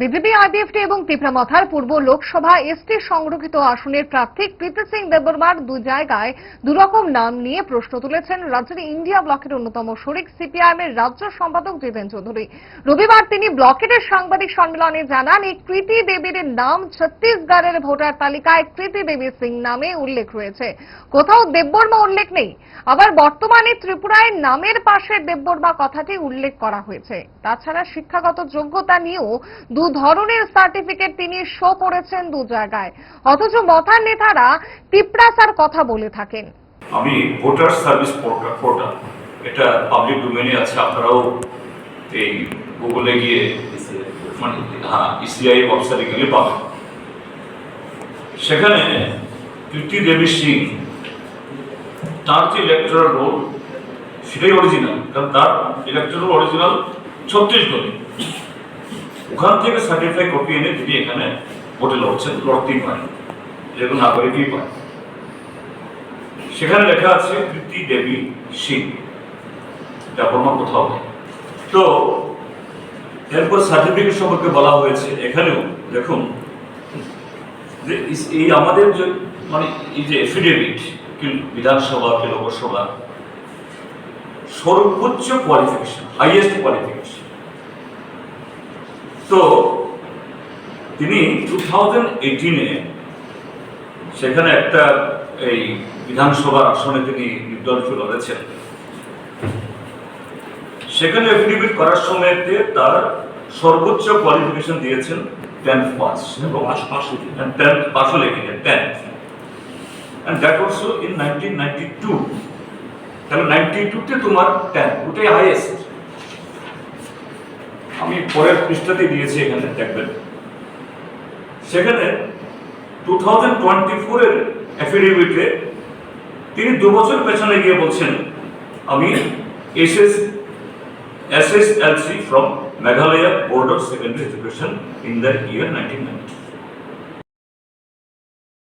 BJP IPFT এবং তিপ্রামাথার পূর্ব Lok Sabha ST সংরক্ষিত আসনের প্রার্থী কৃতি সিং দেববর্মার দু জায়গায় দুরকম নাম নিয়ে প্রশ্ন তুলেছেন রাজ্যের ইন্ডিয়া ব্লকের অন্যতম শরিক সিপিআইএম এর রাজ্য সম্পাদক জিতেন চৌধুরী। রবিবার তিনি ব্লকের সাংবাদিক সম্মেলনে জানান, এই কৃতি দেবীর নাম ছত্তিশগড়ের ভোটার তালিকায় কৃতি দেবী সিং নামে উল্লেখ রয়েছে। কোথাও দেববর্মা উল্লেখ নেই। আবার বর্তমানে ত্রিপুরায় নামের পাশে দেববর্মা কথাটি উল্লেখ করা হয়েছে। তাছাড়া শিক্ষাগত যোগ্যতা নিয়েও দু ধরনের সার্টিফিকেট তিনি শো করেছেন দু জায়গায়। অথচ মথার নেতারা তিপ্রাসার কথা বলে থাকেন। আমি ভোটার সার্ভিস পোর্টাল এটা পাবলিক ডোমেনে আছে, আপনারাও এই গুগলে গিয়ে মানে হ্যাঁ ইসিআই ওয়েবসাইটে গেলে পাবেন। সেখানে কীর্তি দেবী সিং, তার যে ইলেকট্রাল রোল সেটাই অরিজিনাল কারণ তার ইলেকট্রাল অরিজিনাল ছত্তিশগড়ে ওখান থেকে সার্টিফাই কপি এনে তিনি এখানে ভোটে লড়ছেন লড়তেই পারেন যেরকম নাগরিকই পায়। সেখানে লেখা আছে কৃতি দেবী সিং যা প্রমাণ কোথাও নেই। তো, এরপর সার্টিফিকেট সম্পর্কে বলা হয়েছে, এখানেও দেখুন, যে এই আমাদের যে মানে এই যে এফিডেভিট কি বিধানসভা, কি লোকসভা, সর্বোচ্চ কোয়ালিফিকেশন হাইয়েস্ট কোয়ালিফিকেশন তো তিনি টু থাউজেন্ড এইটিনে সেখানে একটা এই বিধানসভার আসনে তিনি নির্দলকে লড়েছেন। সেখানে এফিডেভিট করার সময়তে তার সর্বোচ্চ কোয়ালিফিকেশন দিয়েছেন টেন্থ পাস এবং টেন্থ পাসও লিখেছেন tenth and that also in nineteen ninety two তাহলে নাইনটি টুতে তোমার টেন্থ ওটাই হাইয়েস্ট আমি পরের পৃষ্ঠাতে দিয়েছি এখানে, দেখবেন। সেখানে টু থাউজেন্ড টোয়েন্টি ফোরের অ্যাফিডেভিটে তিনি দু বছর পেছনে গিয়ে বলছেন, আমি SS C from Meghalaya board of secondary education in the year nineteen ninety